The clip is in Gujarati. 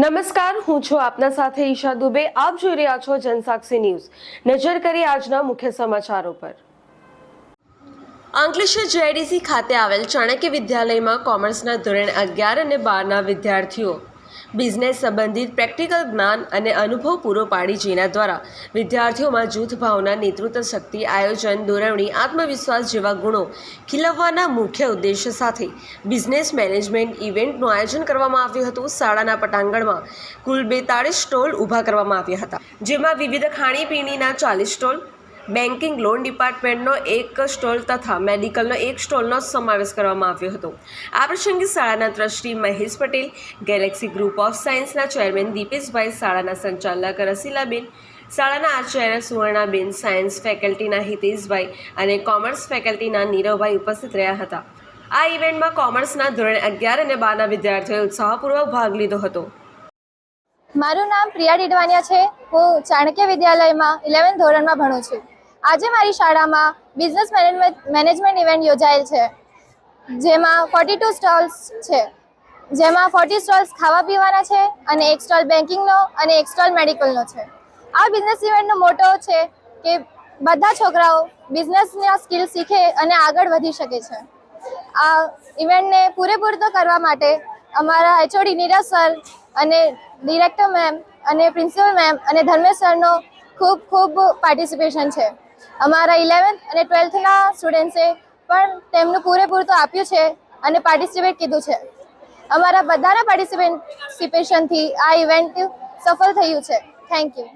નમસ્કાર, હું છું આપના સાથે ઈશા દુબે. આપ જોઈ રહ્યા છો જનસાક્ષી ન્યૂઝ. નજર કરી આજના મુખ્ય સમાચારો પર. અંકલેશ્વર જેડીસી ખાતે આવેલ ચાણક્ય વિદ્યાલયમાં કોમર્સના ધોરણ અગિયાર અને બારના વિદ્યાર્થીઓ બિઝનેસ સંબંધિત પ્રેક્ટિકલ જ્ઞાન અને અનુભવ પૂરો પાડી જેના દ્વારા વિદ્યાર્થીઓમાં જૂથ ભાવના, નેતૃત્વ શક્તિ, આયોજન દોરવણી આત્મવિશ્વાસ જેવા ગુણો ખીલવવાના મુખ્ય ઉદ્દેશ્ય સાથે બિઝનેસ મેનેજમેન્ટ ઇવેન્ટનું આયોજન કરવામાં આવ્યું હતું. શાળાના પટાંગણમાં કુલ બેતાળીસ સ્ટોલ ઊભા કરવામાં આવ્યા હતા, જેમાં વિવિધ ખાણીપીણીના ચાલીસ સ્ટોલ બેન્કિંગ લોન ડિપાર્ટમેન્ટનો એક સ્ટોલ તથા મેડિકલનો એક સ્ટોલનો સમાવેશ કરવામાં આવ્યો હતો. આ પ્રસંગે શાળાના trustee Mahesh Patel, galaxy group of સાયન્સના ચેરમેન દીપેશભાઈ શાળાના સંચાલક રસીલાબેન, શાળાના આચાર્ય સુવર્ણાબેન, સાયન્સ ફેકલ્ટીના હિતેશભાઈ અને કોમર્સ ફેકલ્ટીના નીરવભાઈ ઉપસ્થિત રહ્યા હતા. આ ઇવેન્ટમાં કોમર્સના ધોરણ અગિયાર અને બારના વિદ્યાર્થીઓએ ઉત્સાહપૂર્વક ભાગ લીધો હતો. મારું નામ પ્રિયા ડીડવાનિયા છે. હું ચાણક્ય વિદ્યાલયમાં ઇલેવન ધોરણમાં ભણું છું. આજે મારી શાળામાં બિઝનેસ મેનેજમેન્ટ ઇવેન્ટ યોજાયેલ છે. જેમાં ફોર્ટી ટુ સ્ટોલ્સ છે. જેમાં ફોર્ટી સ્ટોલ્સ ખાવા પીવાના છે અને એક સ્ટોલ બેન્કિંગનો અને એક સ્ટોલ મેડિકલનો છે. આ બિઝનેસ ઇવેન્ટનો મોટો છે કે બધા છોકરાઓ બિઝનેસના સ્કિલ શીખે અને આગળ વધી શકે છે. આ ઇવેન્ટને પૂરેપૂરતો કરવા માટે અમારા એચઓડી નીરજ સર અને ડિરેક્ટર મેમ અને પ્રિન્સિપલ મેમ અને ધર્મેશ સરનો ખૂબ ખૂબ પાર્ટિસિપેશન છે. અમારા ઇલેવન્થ અને ટ્વેલ્થના સ્ટુડન્ટ્સે પણ તેમનું પૂરેપૂરતું આપ્યું છે અને પાર્ટિસિપેટ કીધું છે. અમારા બધાના પાર્ટિસિપેશનથી આ ઇવેન્ટ સફળ થયું છે. Thank you